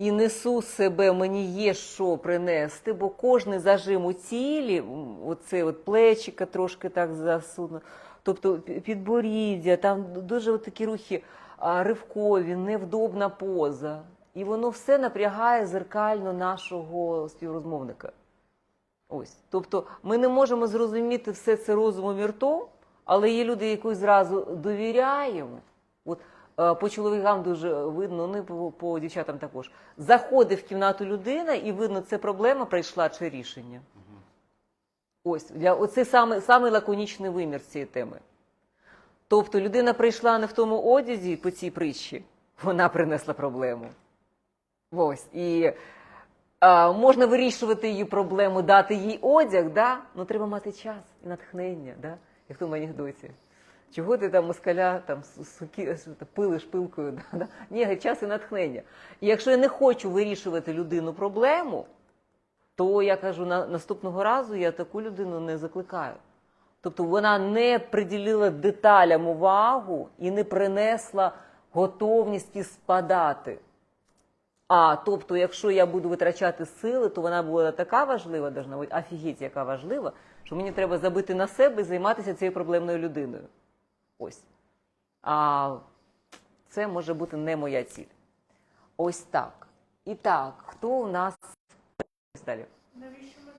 і несу себе, мені є що принести, бо кожний зажим у тілі, оце от плечика трошки так засуну, тобто підборіддя, там дуже от такі рухи ривкові, невдобна поза. І воно все напрягає зеркально нашого співрозмовника. Ось. Тобто ми не можемо зрозуміти все це розумом і ртом, але є люди, яким зразу довіряємо. От по чоловікам дуже видно, ну і по, по дівчатам також. Заходить в кімнату людина, і видно, це проблема прийшла чи рішення. Ось для оце саме, саме лаконічний вимір цієї теми. Тобто людина прийшла не в тому одязі по цій притчі, вона принесла проблему. Ось. І а, можна вирішувати її проблему, дати їй одяг, да? ну треба мати час і натхнення, да? як в тому анекдоті. Чого ти там москаля там су- суки, пилиш пилкою? Да? да? Ні, час і натхнення. І якщо я не хочу вирішувати людину проблему, то я кажу, на, наступного разу я таку людину не закликаю. Тобто вона не приділила деталям увагу і не принесла готовності спадати. А тобто, якщо я буду витрачати сили, то вона була така важлива, должна бути офігеть, яка важлива, що мені треба забити на себе і займатися цією проблемною людиною. Ось. А це може бути не моя ціль. Ось так. І так, хто у нас далі? Навіщо ми